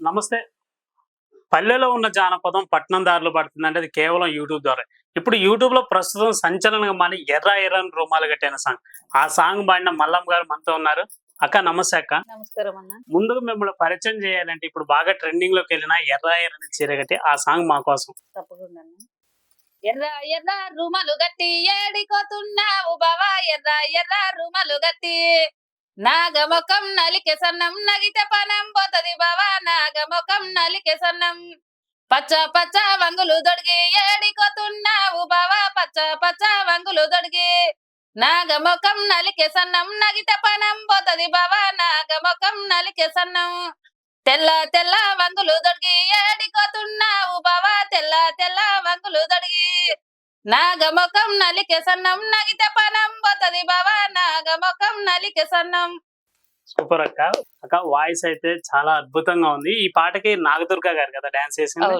నమస్తే. పల్లెలో ఉన్న జానపదం పట్నం దారిలో పడుతుంది అంటే అది కేవలం యూట్యూబ్ ద్వారా. ఇప్పుడు యూట్యూబ్లో ప్రస్తుతం సంచలనంగా మన ఎర్ర ఎర్రని రూమాలు కట్టిన సాంగ్. ఆ సాంగ్ పాడిన మల్లం గారు మనతో ఉన్నారు. అక్క నమస్తే అక్క. నమస్కారం అన్న. ముందుగా మిమ్మల్ని పరిచయం చేయాలంటే ఇప్పుడు బాగా ట్రెండింగ్లోకి వెళ్ళిన ఎర్ర ఎర్రని చీర కట్టి ఆ సాంగ్ మా కోసం. తప్పకుండా. ఎర్ర ఎర్ర రుమలు గట్టి ఏడికోతున్నావు బావా. ఎర్ర ఎర్ర రుమలు గట్టి నాగముఖం నలికె సన్నం నగితే పనం పోతది బావా నాగముఖం నలికె సన్నం. పచ్చ పచ్చ వంగులు దొడిగి ఏడికోతున్నావు బావా పచ్చ పచ్చ వంగులు దొడిగి. నాగముఖం నలికె సన్నం నగితే పనం పోతది బావా నాగముఖం నలికె సన్నం. తెల్ల తెల్ల వంగులు దొడిగి ఏడికోతున్నావు బావా తెల్ల తెల్ల వంగులు దొడిగి. నాగముఖం నలికె సన్నం నగితే పనం పోతది బావా నాగముఖం నలికె సన్నం. సూపర్ అక్క. అక్క వాయిస్ అయితే చాలా అద్భుతంగా ఉంది. ఈ పాటకి నాగదుర్గ గారు కదా డాన్స్ చేసింది.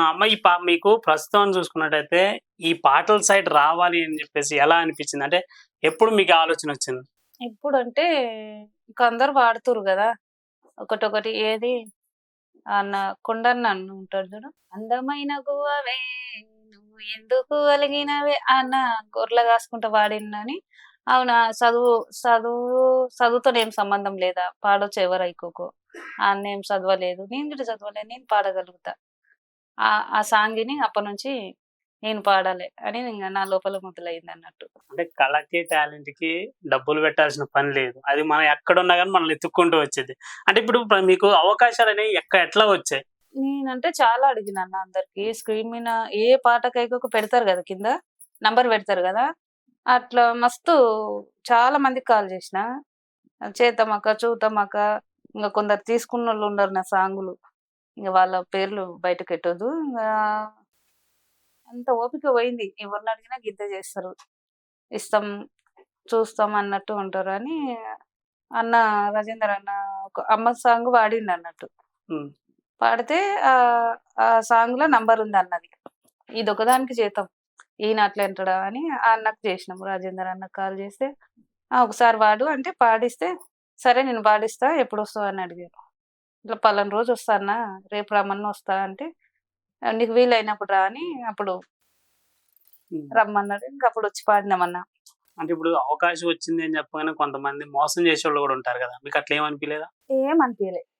అమ్మ ఈ పా మీకు ప్రస్తుతం చూసుకున్నట్టయితే ఈ పాటల సైడ్ రావాలి అని చెప్పేసి ఎలా అనిపించింది? అంటే ఎప్పుడు మీకు ఆలోచన వచ్చింది? ఇప్పుడు అంటే ఇంకా అందరు వాడుతురు కదా. ఒకటొకటి ఏది? అన్న కొండన్న అన్న ఉంటాడు చూడు. అందమైన గువ్వవే నువ్వు ఎందుకు అలిగినవే? అన్న గొర్రెలు కాసుకుంటా వాడినని అవునా చదువు చదువు చదువుతో ఏం సంబంధం లేదా? పాడొచ్చు ఎవరు అయికోకో అన్న ఏం చదవలేదు. నేను కూడా చదవలేదు నేను పాడగలుగుతా. ఆ ఆ సాంగిని అప్పటి నుంచి నేను పాడాలి అని ఇంకా నా లోపల మొదలైంది అన్నట్టు అంటే కళకి టాలెంట్కి డబ్బులు పెట్టాల్సిన పని లేదు. అది మనం ఎక్కడున్నా కానీ మనల్ని ఎత్తుక్కుంటూ వచ్చేది. అంటే ఇప్పుడు మీకు అవకాశాలు అనేవి ఎక్క ఎట్లా వచ్చాయి? నేనంటే చాలా అడిగినా అన్న అందరికి స్క్రీన్ మీద ఏ పాటకైతే ఒక పెడతారు కదా కింద నంబర్ పెడతారు కదా అట్లా మస్తు చాలా మందికి కాల్ చేసిన. చేతమక్క చూతమక్క ఇంకా కొందరు తీసుకున్న వాళ్ళు ఉండరు నా సాంగులు. ఇంకా వాళ్ళ పేర్లు బయటకు పెట్టొద్దు ఇంకా అంత ఓపిక పోయింది. ఎవరిని అడిగినా గిద్ద చేస్తారు. ఇస్తాం చూస్తాం అన్నట్టు ఉంటారు అని అన్న రాజేందర్ అన్న ఒక అమ్మ సాంగ్ వాడింది అన్నట్టు. పాడితే ఆ సాంగ్లో నంబర్ ఉంది అన్నది. ఇది ఒకదానికి చేద్దాం ఈయన అట్లా అంటాడా అని ఆ అన్నకు చేసినాం. రాజేందర్ అన్నకు కాల్ చేస్తే "ఆ, ఒకసారి వాడు అంటే పాడిస్తే సరే నేను పాడిస్తా ఎప్పుడు వస్తావు అని అడిగారు. ఇట్లా పలానా రోజు వస్తా అన్న రేపు రమ్మన్న వస్తా అంటే "ఆ, నీకు వీలైనప్పుడు రా అని అప్పుడు. రమ్మన్నాడు. ఇంకా అప్పుడు వచ్చి పాడినామన్న. అంటే ఇప్పుడు అవకాశం వచ్చింది అని చెప్పగానే కొంతమంది మోసం చేసే వాళ్ళు కూడా ఉంటారు కదా. మీకు అట్లా ఏమనిపించలేదా ఏమనిపించలే ఉమ్.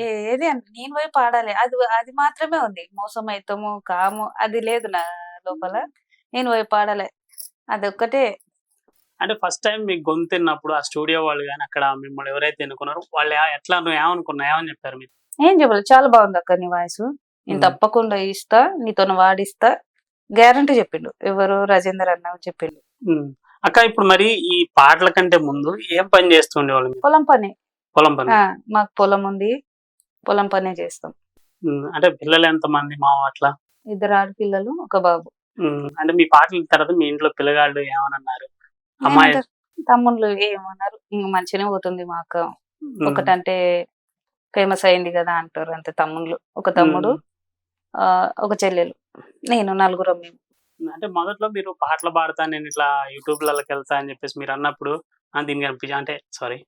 ఏది నేను పోయి పాడాలి. అది అది మాత్రమే ఉంది. మోసం అవుతాము కాము అది లేదు నా లోపల. నేను పోయి పాడాలి. అది ఒక్కటే అంటే ఫస్ట్ టైం మీకు గొంతు తిన్నప్పుడు ఆ స్టూడియో వాళ్ళు కానీ అక్కడ మిమ్మల్ని ఎవరైతే ఎన్నుకున్నారో వాళ్ళు ఎట్లా నువ్వు ఏమనుకున్నా ఏమని చెప్పారు మీరు ఏం చెప్పాలి. చాలా బాగుంది అక్క నీ వాయిస్. నేను. తప్పకుండా ఇస్తా నీతో వాడిస్తా. గ్యారంటీ చెప్పిండు. ఎవరు రాజేందర్ అన్న చెప్పిండు. అక్క ఇప్పుడు మరి ఈ పాటల కంటే ముందు ఏం పని చేస్తుండేవాళ్ళు మీరు? పొలం పని. పొలం పని. మాకు పొలం ఉంది. పొలం పనే చేస్తాం. అంటే పిల్లలు ఎంత మంది మా అట్లా? ఇద్దరు ఆడపిల్లలు ఒక బాబు. అంటే మీ పాటల తర్వాత మీ ఇంట్లో పిల్లగాళ్ళు ఏమనన్నారు? అమ్మాయి? తమ్ముళ్ళు ఏమన్నారు? మంచిగానే పోతుంది మా అక్క. ఒకటంటే ఫేమస్ అయింది కదా అంటారు అంతే తమ్ముళ్ళు. ఒక తమ్ముడు ఆ ఒక చెల్లెలు. నేను నలుగురం మేము. అంటే మొదట్లో మీరు పాటలు పాడతా నేను ఇట్లా యూట్యూబ్ లకి వెళ్తా అని చెప్పేసి మీరు అన్నప్పుడు దీనికి అనిపించి అంటే సారీ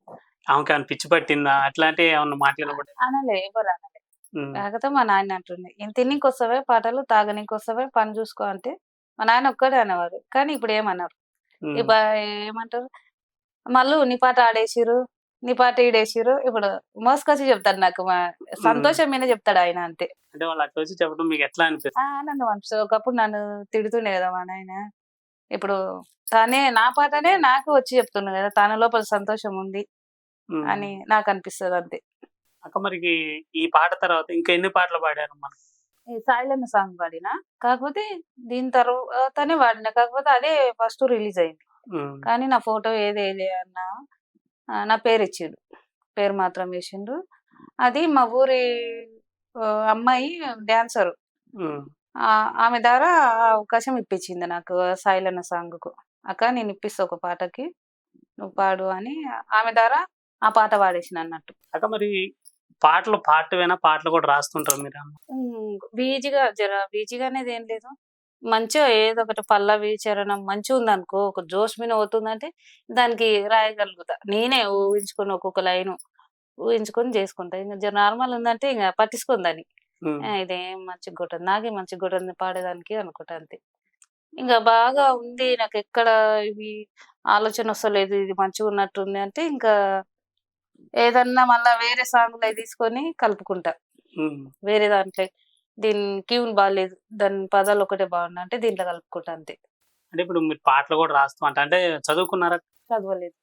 ఆమెకి ఏమైనా పిచ్చి పట్టిందా? అట్లాంటి ఏమన్నా మాట్లాడబడి అనలే ఎవరు అనలే. కాకపోతే మా నాయన అంటుండే ఇంత తిన్నికి వస్తావే పాటలు తాగనీకి వస్తావే పని చూసుకో అంటే మా నాయన ఒక్కడే అనేవారు కానీ ఇప్పుడు ఏమన్నారు? ఇప్పుడు ఏమంటారు? మళ్ళీ నీ పాట ఆడేసిరు నీ పాట ఈడేసిరు ఇప్పుడు మోసుకొచ్చి చెప్తాడు నాకు మా సంతోషం మీద చెప్తాడు ఆయన అంతే. అంటే వాళ్ళు అట్లా వచ్చి చెప్పడం మీకు ఎట్లా అనిపిస్తుంది? ఆనందం అనిపిస్తుంది. ఒకప్పుడు నన్ను తిడుతుండే కదా మా నాయన. ఇప్పుడు తానే నా పాటనే నాకు వచ్చి చెప్తున్నాడు కదా తన లోపల సంతోషం ఉంది. అని నాకు అనిపిస్తుంది అంతే అక్క మరి ఈ పాట తర్వాత ఇంకా ఎన్ని పాటలు పాడారు మనం ఈ సాయిలన్న సాంగ్ పాడిన? కాకపోతే దీని తర్వాతనే వాడిన కాకపోతే అదే ఫస్ట్ రిలీజ్ అయింది. కానీ నా ఫోటో ఏది వేయలే అన్న నా పేరు ఇచ్చిండు పేరు మాత్రం వేసిండు. అది మా ఊరి అమ్మాయి డాన్సర్. ఆమె ద్వారా అవకాశం ఇప్పించింది నాకు సాయిలన్న సాంగ్కు అక్క నేను ఇప్పిస్తా ఒక పాటకి నువ్వు పాడు అని ఆమె ద్వారా ఆ పాట పాడేసిన అన్నట్టు. అక్క మరి పాటలు పాటవేనా? పాటలు కూడా రాస్తుంటారు మీరు బీజిగా జర బీజిగా అనేది ఏం లేదు. మంచిగా ఏదో ఒకటి పల్లవి చరణం మంచిగా ఉంది అనుకో ఒక జోష్ మీద అవుతుందంటే దానికి రాయగలుగుతా. నేనే ఊహించుకుని ఒక్కొక్క లైన్ ఊహించుకొని చేసుకుంటా. ఇంకా నార్మల్ ఉందంటే ఇంకా పట్టించుకుందని ఇదేం మంచిగా కొట్టదు. నాకే మంచిగా కొట్టదు పాడేదానికి అనుకుంటా అంతే. ఇంకా బాగా ఉంది. నాకు ఎక్కడ ఇవి ఆలోచన వస్తలేదు. ఇది మంచిగా ఉన్నట్టుంది అంటే ఇంకా ఏదన్నా మళ్ళా వేరే సాంగ్లు తీసుకొని కలుపుకుంటా. వేరే దాంట్లో దీని ట్యూన్ బాగాలేదు దాని పదాలు ఒకటే బాగున్నా అంటే దీంట్లో కలుపుకుంటా అంతే. అంటే ఇప్పుడు మీరు పాటలు కూడా రాస్తూ అంట అంటే చదువుకున్నారా? చదవలేదు.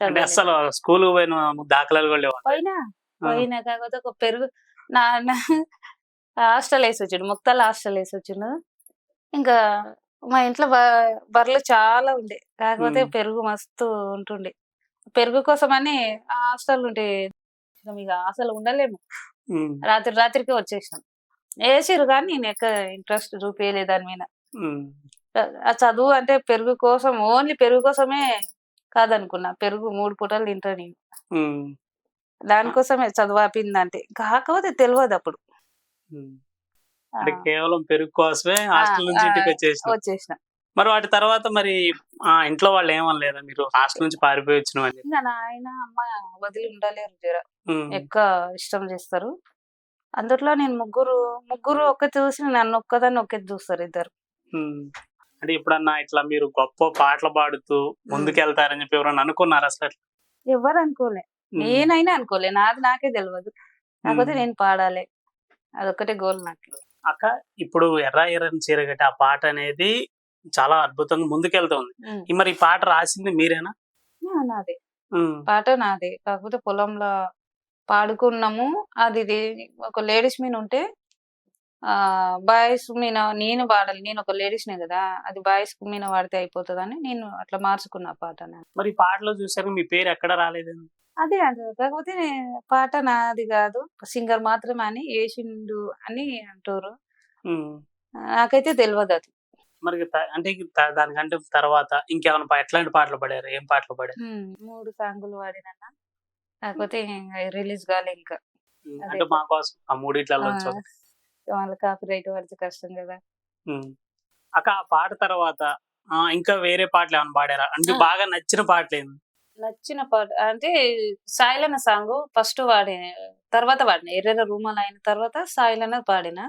అంటే. అసలు స్కూల్ పోయిన దాఖలాలు కూడా లేవు? పోయినా. పోయినా కాకపోతే ఒక పెరుగు నా హాస్టల్ వేసి వచ్చిండు. ముక్తాల హాస్టల్ వేసి వచ్చిండు. ఇంకా మా ఇంట్లో బర్రెలు చాలా ఉండే. కాకపోతే. పెరుగు మస్తు ఉంటుండే. పెరుగు కోసమని హాస్టల్ ఉంటే ఇక అసలు ఉండలేము. రాత్రి రాత్రికి వచ్చేసినాం. వేసిరు కానీ నేను ఎక్క ఇంట్రెస్ట్ చూపించలేదు దాని మీద. ఆ చదువు అంటే పెరుగు కోసం ఓన్లీ పెరుగు కోసమే కాదనుకున్నా. పెరుగు మూడు పూటలు తింటా నేను. దానికోసమే చదువు ఆపిందంటే. కాకపోతే తెలియదు అప్పుడు. అంటే కేవలం పెరుగు కోసమే హాస్టల్ నుంచి ఆ, ఇంటికి వచ్చేసిన. వచ్చేసిన. మరి వాటి తర్వాత మరి ఆ ఇంట్లో వాళ్ళు ఏమనలేదా మీరు? హాస్టల్ నుంచి పారిపోయి వచ్చిన ఇంకా నాయన అమ్మ వదిలి ఉండలేరు జర. ఎక్కువ ఇష్టం చేస్తారు. అందుట్లో నేను ముగ్గురు ముగ్గురు ఒక్క చూసి నన్ను ఒక్కదాన్ని ఒక్కటి చూస్తారు ఇద్దరు. అంటే ఇప్పుడన్నా ఇట్లా మీరు గొప్ప పాటలు పాడుతూ ముందుకెళ్తారని చెప్పి ఎవరన్నా అనుకున్నారు అసలు అట్లా? ఎవరు అనుకోలే. నేనైనా అనుకోలే. నాది నాకే తెలియదు కాకపోతే. నేను పాడాలి. అదొక్కటే గోల్ నాకు. అక్క ఇప్పుడు ఎర్ర ఎర్రని చీర కట్టి ఆ పాట అనేది చాలా అద్భుతంగా ముందుకెళ్తుంది. ఈ మరి ఈ పాట రాసింది మీరేనా? నాదే. పాట నాదే. కాకపోతే పొలంలో పాడుకున్నాము. అది ఒక లేడీస్ మీన్ ఉంటే ఆ బాయ్స్ మీన నేను పాడాలి. నేను ఒక లేడీస్నే కదా. అది బాయ్స్ మీన పాడితే అయిపోతుందని నేను అట్లా మార్చుకున్నా పాట. మరి పాటలో చూసారు మీ పేరు ఎక్కడ రాలేదు అదే అదే. కాకపోతే నే- పాట నాది కాదు. సింగర్ మాత్రమే అని ఏషిండు అని అంటారు. నాకైతే తెలియదు అది. మరి అంటే దానికంటే తర్వాత ఇంకేమైనా ఎట్లాంటి పాటలు పాడారు? ఏం పాటలు పాడారు? మూడు సాంగులు పాడినన్న. కాకపోతే రిలీజ్ కాలే ఇంకా. అంటే మా కోసం ఆ మూడిట్లలో వాళ్ళ కాపీ రైట్ పడితే కష్టం కదా. అక్క ఆ పాట తర్వాత ఇంకా వేరే పాటలు ఏమైనా పాడారా? అంటే. బాగా నచ్చిన పాటలు ఏంది నచ్చిన పాట అంటే సాయిలన సాంగ్ ఫస్ట్ వాడిన తర్వాత వాడిన. ఎర్రెర్ర రూమాలు అయిన తర్వాత సాయిలన పాడిన.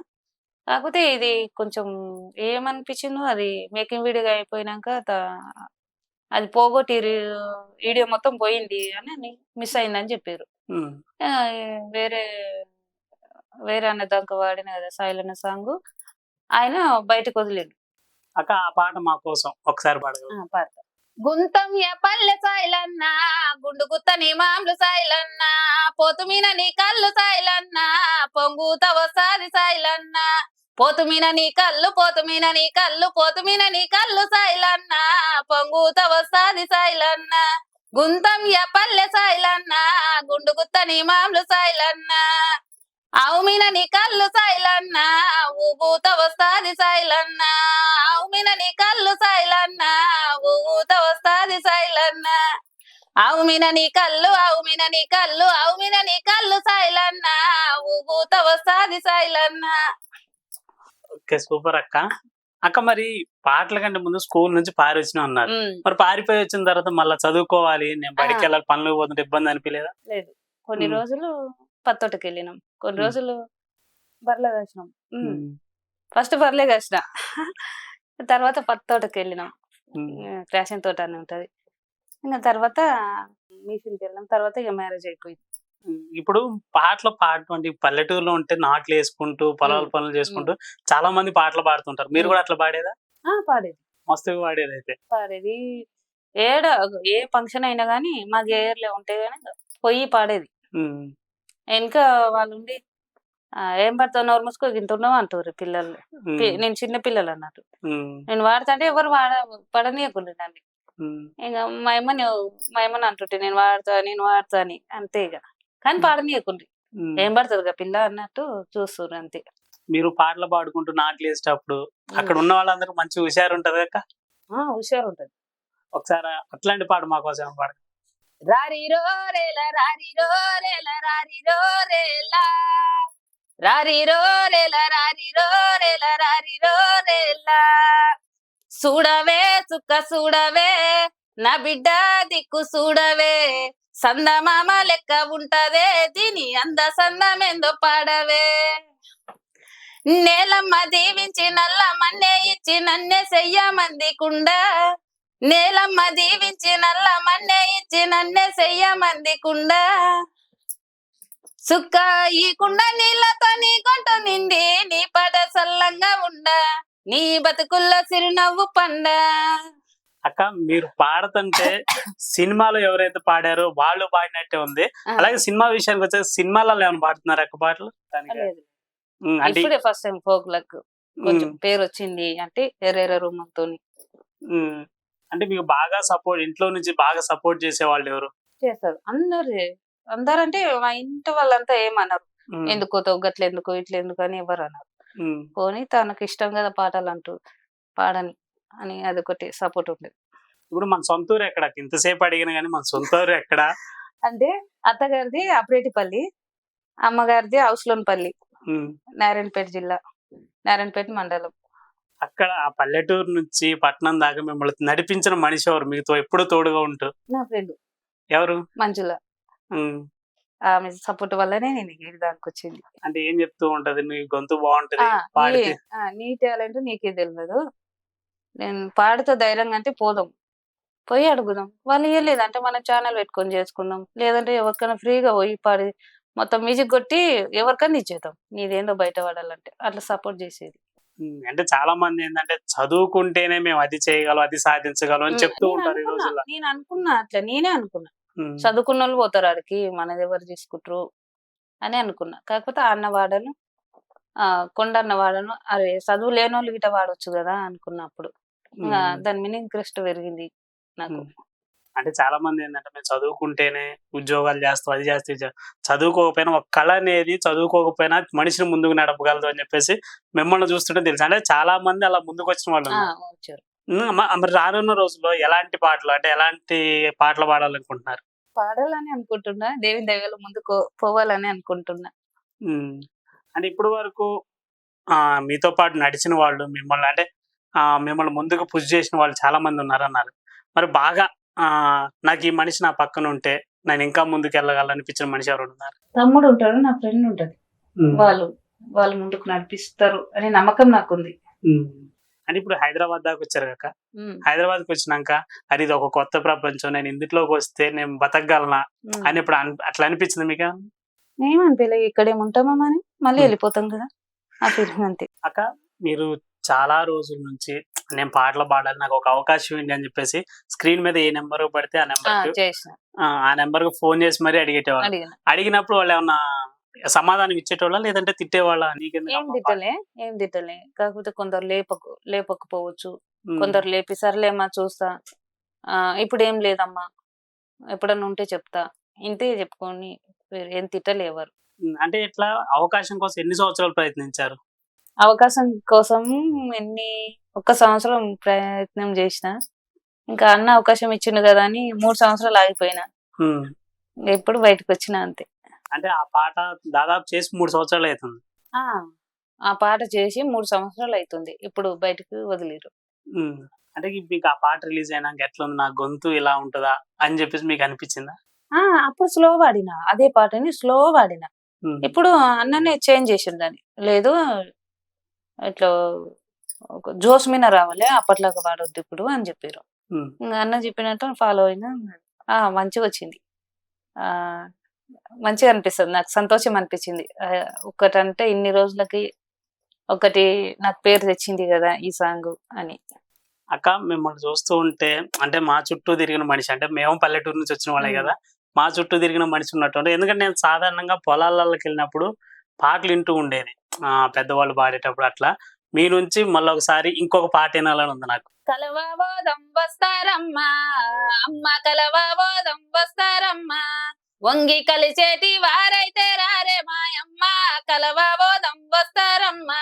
కాకపోతే ఇది కొంచెం ఏమనిపించిందో అది మేకింగ్ వీడియోగా అయిపోయినాక అది పోగొట్టి వీడియో మొత్తం పోయింది అని మిస్ అయిందని చెప్పారు వేరే వేరే అన్న దాకా వాడిన కదా సాయిలన సాంగ్ ఆయన బయటకు వదిలేడు. అక్క ఆ పాట మా కోసం ఒకసారి పాడగలరు? పాడతా. గుంతం పల్లె సాయిలన్న గుండు గుత్తని మామలు సాయిలన్న పోతుమీన నీ కళ్ళు సాయిలన్న పొంగుత వసాది సాయిలన్న పోతుమీన నీ కళ్ళు పోతుమీన నీ కళ్ళు పోతుమీన నీ కళ్ళు సాయిలన్న పొంగుత వస్తాది సాయిలన్న గుంతం పల్లె సాయిలన్న గుండు గుత్తని మామలు సాయిలన్న ఆవు నీ కళ్ళు సాయిలన్న ఊగుత వస్తాది సాయిలన్న ఆవు నీ కళ్ళు సాయిలన్న ఊగుత వస్తాది సాయిలన్న ఆవు నీ కళ్ళు ఆవు నీ కళ్ళు ఆవు నీ కళ్ళు సాయిలన్న ఊగుత వస్తాది సాయిలన్న ఓకే సూపర్ అక్క. అక్క మరి పాటల కంటే ముందు స్కూల్ నుంచి పారి వచ్చిన అన్నారు మరి పారిపోయి వచ్చిన తర్వాత మళ్ళీ చదువుకోవాలి నేను ఆ. వెళ్ళాలి పనులు పోతుంటే ఇబ్బంది అనిపించలేదా లేదు. కొన్ని. రోజులు పత్తోటకి వెళ్ళినాం కొన్ని. రోజులు బర్రెలు కాసినాం. ఫస్ట్ బర్రెలే కాసిన. తర్వాత పత్తోటకి వెళ్ళినాం ఉమ్, క్రాషన్ తోట అని ఉంటది. ఇంకా తర్వాత మిషన్కి వెళ్ళాం తర్వాత ఇక మ్యారేజ్ అయిపోయింది. ఇప్పుడు పాటలు పాడటం అంటే పల్లెటూరులో ఉంటే నాట్లు వేసుకుంటూ పొలాల పనులు చేసుకుంటూ చాలా మంది పాటలు పాడుతుంటారు. మీరు. కూడా అట్లా పాడేదా? పాడేది. మస్తుగా పాడేది అయితే. పాడేది. ఏడ ఏ ఫంక్షన్ అయినా గానీ మా గేర్లో ఉంటే గానీ పోయి పాడేది. వెనుక వాళ్ళు ఉండి "ఆ, ఏం పడతావు? నోరు మూసుకో ఇంత ఉన్నావు అంటారు పిల్లలు. నేను చిన్న పిల్లలు అన్నట్టు. ఉమ్, నేను వాడతా అంటే ఎవరు వాడ పడనీయకుండా నన్ను. ఇంకా మా అమ్మని మా అమ్మని అంటుంటే నేను వాడతా నేను వాడతా అని. అంతే ఇక. కానీ పాడనీయకుండ్రి. ఏం పడుతుంది పిల్ల అన్నట్టు చూస్తుర్రు అంతే. మీరు పాటలు పాడుకుంటూ నాట్లు వేసేటప్పుడు అక్కడ ఉన్న వాళ్ళందరూ మంచి హుషారు ఉంటది అక్క? ఆ, హుషారు ఉంటది ఒకసారి అట్లాంటి పాట మాకోసం పాడ. రారిరో రేల రారిరో రేల రారిరో రేలా రారిరో రేల రారిరో రేల రారిరో రేలా చూడవే చుక్క చూడవే నా బిడ్డ దిక్కు చూడవే సందమామ లెక్క ఉంటదే దీని అంద సందమెందో పాడవే. నేలమ్మ దీవించి నల్ల మన్నే ఇచ్చి నన్నే చెయ్యమంది కుండ. నేలమ్మ దీవించి నల్ల మన్నే ఇచ్చి నన్నే చెయ్యమంది కుండ. సుక్క ఈ కుండ నీళ్ళతో నీ కొంట నిండి నీ పాట సల్లంగా ఉండ. నీ బతుకుల్లో చిరునవ్వు పండ. అక్క మీరు పాడుతుంటే సినిమాలో ఎవరైతే పాడారో వాళ్ళు పాడినట్టే ఉంది. అలాగే సినిమా విషయానికి వచ్చే సినిమాలలో ఏమైనా పాడుతున్నారు అక్క పాటలు? అంటే ఫస్ట్ టైం ఫోక్ లక్ కొంచెం పేరు వచ్చింది అంటే ఎర్రెర రూమంతో ఉమ్. అంటే మీకు బాగా సపోర్ట్ ఇంట్లో నుంచి బాగా సపోర్ట్ చేసే వాళ్ళు ఎవరు? చేస్తారు. అందరు అందరంటే మా ఇంటి వాళ్ళంతా ఏమన్నారు ఎందుకో తొగ్గట్లు ఎందుకు ఇట్లా ఎందుకు అని ఎవరు అన్నారు పోనీ తనకు ఇష్టం కదా పాటలు అంటూ పాడని. అని అదొకటి సపోర్ట్ ఉంది ఇప్పుడు మన సొంత ఊరు ఎక్కడ? ఇంతసేపు అడిగిన కానీ మన సొంత ఊరు ఎక్కడ? అంటే అత్తగారిది అప్రేటిపల్లి అమ్మగారిది హౌస్లోన్పల్లి నారాయణపేట జిల్లా నారాయణపేట మండలం. అక్కడ ఆ పల్లెటూరు నుంచి పట్నం దాకా మిమ్మల్ని నడిపించిన మనిషి ఎవరు? మీతో ఎప్పుడు తోడుగా ఉంటూ? నా ఫ్రెండ్. ఎవరు? మంజుల. ఆమె సపోర్ట్ వల్లనే నేను ఈ దానికి వచ్చింది. అంటే ఏం చెప్తూ ఉంటది? నీ గొంతు బాగుంటది? పాడితే? నీ టాలెంట్ నీకే తెలియదు నేను పాడుతో ధైర్యంగా అంటే పోదాం. పోయి అడుగుదాం. వాళ్ళు ఇవ్వలేదు అంటే మనం ఛానల్ పెట్టుకొని చేసుకుందాం. లేదంటే ఎవరికైనా ఫ్రీగా పోయి పాడి మొత్తం మ్యూజిక్ కొట్టి ఎవరికైనా ఇచ్చేద్దాం. నీదేందో బయట పడాలంటే అట్లా సపోర్ట్ చేసేది. అంటే చాలా మంది ఏంటంటే చదువుకుంటేనే మేము అది చేయగలం అది సాధించగలం అని చెప్తూ ఉంటారు ఈ అనుకున్నా, రోజుల్లో. నేను అనుకున్నా అట్లా. నేనే అనుకున్నా. చదువుకున్న వాళ్ళు పోతారు ఆడికి. మనది ఎవరు తీసుకుంటారు అని అనుకున్నా. కాకపోతే ఆ అన్న వాడను. ఆ కొండ అన్న వాడను అరే చదువు లేని వాళ్ళు గిట వాడొచ్చు కదా అనుకున్నప్పుడు. దాని మీద ఇంట్రెస్ట్ పెరిగింది నాకు. అంటే చాలా మంది ఏంటంటే మేము చదువుకుంటేనే ఉద్యోగాలు చేస్తాం అది చేస్తే. చదువుకోకపోయినా ఒక కళ అనేది చదువుకోకపోయినా మనిషిని ముందుకు నడపగలదు అని చెప్పేసి మిమ్మల్ని చూస్తుంటే తెలుసు అంటే చాలా మంది అలా ముందుకు వచ్చిన వాళ్ళు మరి రానున్న రోజుల్లో ఎలాంటి పాటలు అంటే ఎలాంటి పాటలు పాడాలనుకుంటున్నారు పాడాలని అనుకుంటున్నా దేవి దైవాల ముందుకు పోవాలని అనుకుంటున్నా. అంటే ఇప్పుడు వరకు ఆ మీతో పాటు నడిచిన వాళ్ళు మిమ్మల్ని అంటే ఆ మిమ్మల్ని ముందుకు పుష్ చేసిన వాళ్ళు చాలా మంది ఉన్నారన్నారు. మరి బాగా ఆ నాకు ఈ మనిషి నా పక్కన ఉంటే నేను ఇంకా ముందుకు వెళ్ళగలనిపించిన మనిషి ఎవరు ఉన్నారు? తమ్ముడు ఉంటాడు నా ఫ్రెండ్ ఉంటది. వాళ్ళు వాళ్ళు ముందుకు నడిపిస్తారు అనే నమ్మకం నాకుంది. అంటే ఇప్పుడు హైదరాబాద్ దాకా వచ్చారు కాక హైదరాబాద్కి వచ్చినాక అది ఇది ఒక కొత్త ప్రపంచం నేను ఇందులోకి వస్తే నేను బతకగలనా. అని ఇప్పుడు అట్లా అనిపించింది మీకు? ఏమనిపించలే ఇక్కడేం ఉంటామా అని మళ్ళీ. వెళ్ళిపోతాం కదా. ఆ ఫీలింగ్ అంతే. అక్క మీరు చాలా రోజుల నుంచి నేను పాటలు పాడాలి నాకు ఒక అవకాశం ఏంటి అని చెప్పేసి స్క్రీన్ మీద ఏ నెంబర్ పడితే ఆ నెంబర్ ఆ నెంబర్కు ఫోన్ చేసి మరీ అడిగేటేవాళ్ళు. అడిగిన. అడిగినప్పుడు వాళ్ళు ఏమన్నా సమాధానం ఇచ్చేటోళ్ళ లేదంటే తిట్టేవాళ్ళ? ఏం తిట్టలే ఏం తిట్టలే. కాకపోతే కొందరు లేపకు లేపకపోవచ్చు. కొందరు లేపి సర్లేమ్మా చూస్తా. ఇప్పుడు ఏం లేదమ్మా. ఎప్పుడన్నా ఉంటే చెప్తా. ఇంతే చెప్పుకొని ఏం తిట్టలే ఎవరు ఉమ్, అంటే ఇట్లా అవకాశం కోసం ఎన్ని సంవత్సరాలు ప్రయత్నించారు? అవకాశం కోసం ఎన్ని ఒక్క సంవత్సరం ప్రయత్నం చేసిన. ఇంకా అన్న అవకాశం ఇచ్చిండు కదా అని మూడు సంవత్సరాలు ఆగిపోయినా. ఎప్పుడు బయటకు వచ్చిన అంతే. అంటే ఆ పాట దాదాపు చేసి మూడు సంవత్సరాలు అవుతుంది. ఆ ఆ పాట చేసి మూడు సంవత్సరాలు అవుతుంది. ఇప్పుడు బయటకు వదిలేరు. అంటే మీకు ఆ పాట రిలీజ్ అయినాక ఎట్లా ఉంది నా గొంతు ఇలా ఉంటుందా? అని చెప్పేసి మీకు అనిపించిందా? అప్పుడు స్లో పాడిన అదే పాటని స్లో ఉమ్, ఇప్పుడు అన్ననే చేంజ్ చేసిండు దాన్ని. లేదు ఇట్లా ఒక జోస్ మీద రావాలి అప్పట్లాగా వాడొద్దు ఇప్పుడు అని చెప్పారు. అన్న చెప్పినట్టు ఫాలో అయినా ఆ మంచిగా వచ్చింది. ఆ మంచిగా అనిపిస్తుంది. నాకు సంతోషం అనిపించింది. ఒక్కటంటే ఇన్ని రోజులకి ఒకటి నాకు పేరు తెచ్చింది కదా ఈ సాంగ్ అని. అక్క మిమ్మల్ని చూస్తూ ఉంటే అంటే మా చుట్టూ తిరిగిన మనిషి అంటే మేము పల్లెటూరు నుంచి వచ్చిన వాళ్ళే. కదా మా చుట్టూ తిరిగిన మనిషి ఉన్నట్టు ఎందుకంటే నేను సాధారణంగా పొలాలకి వెళ్ళినప్పుడు పాటలు వింటూ ఉండేది. ఆ పెద్దవాళ్ళు పాడేటప్పుడు అట్లా. మీ నుంచి మళ్ళీ ఒకసారి ఇంకొక పాట వినాలని ఉంది నాకు. కలవబోదం వస్తారమ్మా. అమ్మ కలవబోదం వస్తారమ్మా. వంగి కలిసేటి వారైతే రారే మాయమ్మ. కలవబోదం వస్తారమ్మా.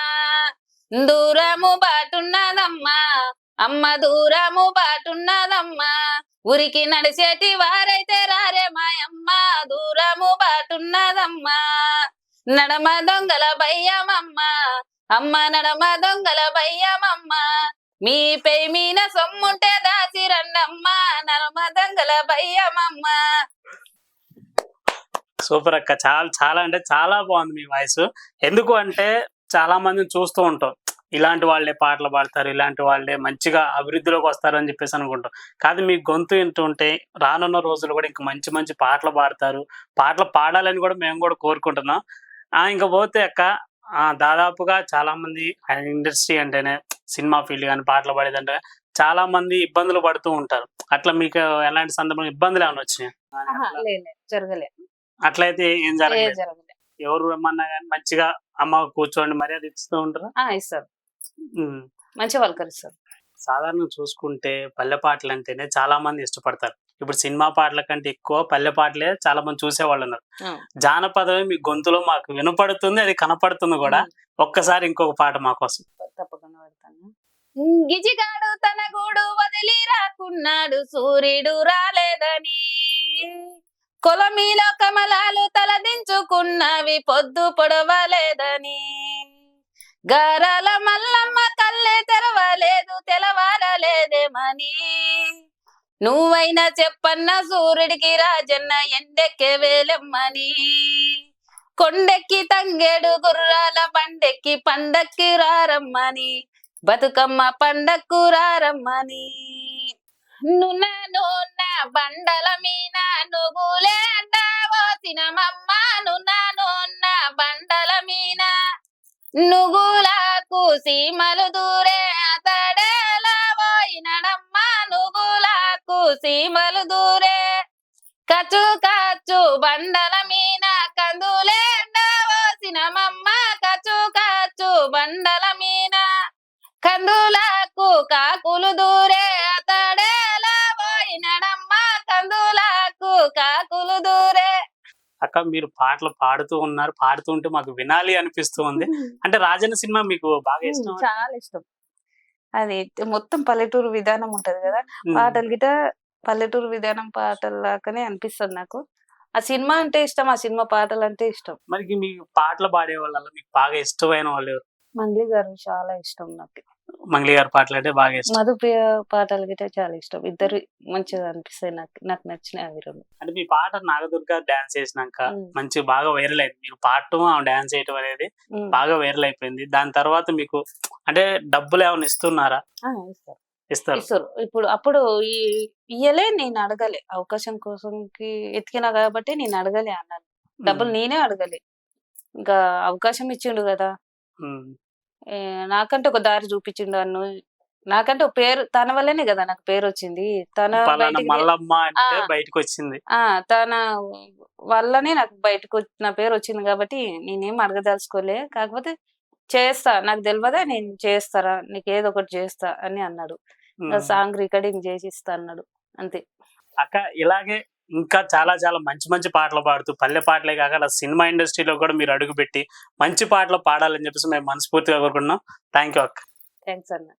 దూరము బాటున్నదమ్మా. అమ్మ దూరము బాటున్నదమ్మా ఉరికి నడిచేటి వారైతే రారే మాయమ్మ. దూరము బాటున్నదమ్మా నడమ దొంగల భయ్యమమ్మ. అమ్మ నడమ దొంగల భయ్యమమ్మ. మీ పై మీన సొమ్ముంటే దాసి రండమ్మ నడమ దొంగల భయ్యమమ్మ. సూపర్ అక్క. చాలా చాలా అంటే చాలా బాగుంది మీ వాయిస్. ఎందుకు అంటే చాలా మందిని చూస్తూ ఉంటాం. ఇలాంటి వాళ్ళే పాటలు పాడతారు ఇలాంటి వాళ్ళే మంచిగా అభివృద్ధిలోకి వస్తారు అని చెప్పేసి అనుకుంటాం. కాదు మీ గొంతు వింటుంటే రానున్న రోజులు కూడా ఇంకా మంచి మంచి పాటలు పాడతారు. పాటలు పాడాలని కూడా మేము కూడా కోరుకుంటున్నాం. ఆ ఇంకా పోతే అక్క ఆ, దాదాపుగా చాలా మంది ఇండస్ట్రీ అంటేనే సినిమా ఫీల్డ్ కానీ పాటలు పాడేదంటే చాలా మంది ఇబ్బందులు పడుతూ ఉంటారు. అట్లా మీకు ఎలాంటి సందర్భం ఇబ్బందులు ఏమైనా వచ్చినాయి? అట్లయితే ఏం ఏ జరగలేదు. జరగలే ఎవరు రమ్మన్నా కానీ మంచిగా అమ్మ కూర్చోండి మర్యాద ఇస్తూ ఉంటారు? ఆ, ఇస్తారు. మంచి పలకరిస్తారు. సాధారణంగా చూసుకుంటే పల్లె పాటలు అంటేనే చాలా మంది ఇష్టపడతారు. ఇప్పుడు సినిమా పాటల కంటే ఎక్కువ పల్లె పాటలే చాలా మంది చూసేవాళ్ళు ఉన్నారు. జానపదమే మీ గొంతులో మాకు వినపడుతుంది అది కనపడుతుంది కూడా. ఒక్కసారి ఇంకొక పాట మా కోసం. తప్పకుండా పెడతాను. గిజిగాడు తన గూడు వదిలి రాకున్నాడు సూర్యుడు రాలేదని. కొలమీలో కమలాలు తలదించుకున్నవి పొద్దు పొడవలేదని. గారాల మల్లమ్మ కళ్ళే తెరవలేదు తెలవారలేదేమని నువ్వైనా చెప్పన్న సూర్యుడికి రాజన్న ఎండెక్కే వేలెమ్మని కొండెక్కి తంగేడు గుర్రాల పండెక్కి పండక్కి రారమ్మని బతుకమ్మ పండక్కు రారమ్మని నున్న నున్న బండల మీన నువ్వులే అంటావో సినమమ్మ. నున్న నున్న బండల మీన నుగులకు సీమలు దూరే అతడేలా పోయినడమ్మ నుగులకు సీమలు దూరే కచ్చు కచ్చు బండల మీన కందులే పోసినమమ్మ కచ్చు కచ్చు బండల మీన కందులకు కాకులు దూరే అతడేలా పోయినడమ్మ కందులకు కాకులు దూరే అక్క మీరు పాటలు పాడుతూ ఉన్నారు. పాడుతూ ఉంటే మాకు వినాలి అనిపిస్తూ ఉంది అంటే రాజన్న సినిమా మీకు బాగా ఇష్టం చాలా ఇష్టం. అది మొత్తం పల్లెటూరు విధానం ఉంటది కదా. పాటలు గిట పల్లెటూరు విధానం పాటలు లాగానే అనిపిస్తుంది నాకు. ఆ సినిమా అంటే ఇష్టం ఆ సినిమా పాటలు అంటే ఇష్టం. మరి మీకు పాటలు పాడే వాళ్ళ మీకు బాగా ఇష్టమైన వాళ్ళు ఎవరు? మంగ్లీ గారు చాలా ఇష్టం నాకు. మంగ్లీ గారి పాటలు అంటే బాగా ఇష్టం. మధుప్రియ పాటలు గిట చాలా ఇష్టం. ఇద్దరు మంచిగా అనిపిస్తాయి నాకు నాకు నచ్చిన అవి రెండు అంటే మీ పాట నాగదుర్గ డాన్స్ చేసినాక. మంచి బాగా వైరల్ అయింది. మీరు పాడటం డాన్స్ చేయటం అనేది. బాగా వైరల్ అయిపోయింది. దాని తర్వాత మీకు అంటే డబ్బులు ఏమైనా ఇస్తున్నారా? ఇస్తారు. ఇస్తారు. ఇస్తారు. ఇప్పుడు అప్పుడు ఈ ఇయ్యలే నేను అడగలే. అవకాశం కోసంకి ఎతికినా కాబట్టి నేను అడగలే అన్నాను. డబ్బులు నేనే అడగలే. ఇంకా అవకాశం ఇచ్చిండు కదా. ఏ, నాకంటే ఒక దారి చూపించిండు అన్ను. నాకంటే ఒక పేరు తన వల్లనే కదా నాకు పేరు వచ్చింది తన పలానా బయటికి మల్లమ్మ అంటే ఆ. బయటకు వచ్చింది ఆ తన వల్లనే నాకు బయటకు వచ్చి- నా పేరు వచ్చింది కాబట్టి నేనేం అడగదలుచుకోలే. కాకపోతే చేస్తా నాకు తెలియదా నేను చేస్తారా నీకు ఏదో ఒకటి చేస్తా అని అన్నాడు. ఉమ్. సాంగ్ రికార్డింగ్ చేసి ఇస్తా అన్నాడు. అంతే. అక్క ఇలాగే ఇంకా చాలా చాలా మంచి మంచి పాటలు పాడుతూ పల్లె పాటలే కాక అలా సినిమా ఇండస్ట్రీలో కూడా మీరు అడుగుపెట్టి మంచి పాటలు పాడాలని చెప్పేసి మేము మనస్ఫూర్తిగా కోరుకుంటున్నాం. థ్యాంక్ యూ అక్క. థ్యాంక్స్ అన్న.